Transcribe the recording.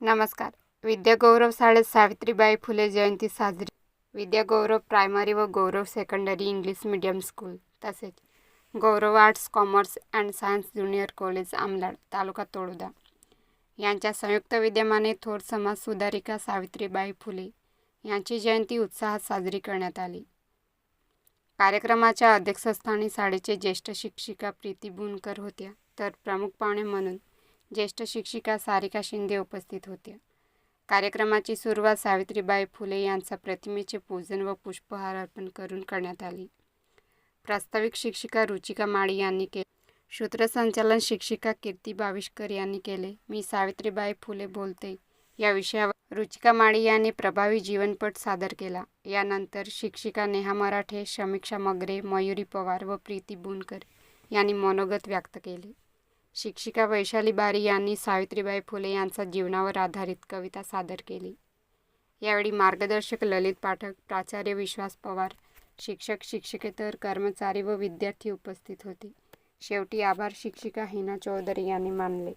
नमस्कार. विद्यागौरव शाळेत सावित्रीबाई फुले जयंती साजरी. विद्यागौरव प्रायमरी व Gaurav secondary English medium school तसेच Gaurav arts commerce and science junior college Amalad taluka Tododa. यांच्या संयुक्त विद्यमाने थोर समाज सुधारिका सावित्रीबाई फुले यांची जयंती उत्साहात साजरी करण्यात आली. कार्यक्रमाच्या अध्यक्षस्थानी शाळेचे ज्येष्ठ शिक्षिका प्रीती बुनकर होत्या तर प्रमुख पाहुणे म्हणून ज्येष्ठ शिक्षिका सारिका शिंदे उपस्थित होत्या. कार्यक्रमाची सुरुवात सावित्रीबाई फुले यांचा प्रतिमेचे पूजन व पुष्पहार अर्पण करून करण्यात आली. प्रास्ताविक शिक्षिका रुचिका माळी यांनी केले सूत्रसंचालन शिक्षिका कीर्ती बाविष्कर यांनी केले. मी सावित्रीबाई फुले बोलते. या विषयावर रुचिका माळी यांनी प्रभावी जीवनपट सादर केला. यानंतर शिक्षिका नेहा मराठे समीक्षा मगरे मयुरी पवार व प्रीती बुनकर यांनी मनोगत व्यक्त केले. शिक्षिका वैशाली बारी यांनी सावित्रीबाई फुले यांचा जीवनावर आधारित कविता सादर केली. यावेळी मार्गदर्शक ललित पाठक प्राचार्य विश्वास पवार शिक्षक शिक्षकेतर कर्मचारी व विद्यार्थी उपस्थित होते. शेवटी आभार शिक्षिका हिना चौधरी यांनी मानले.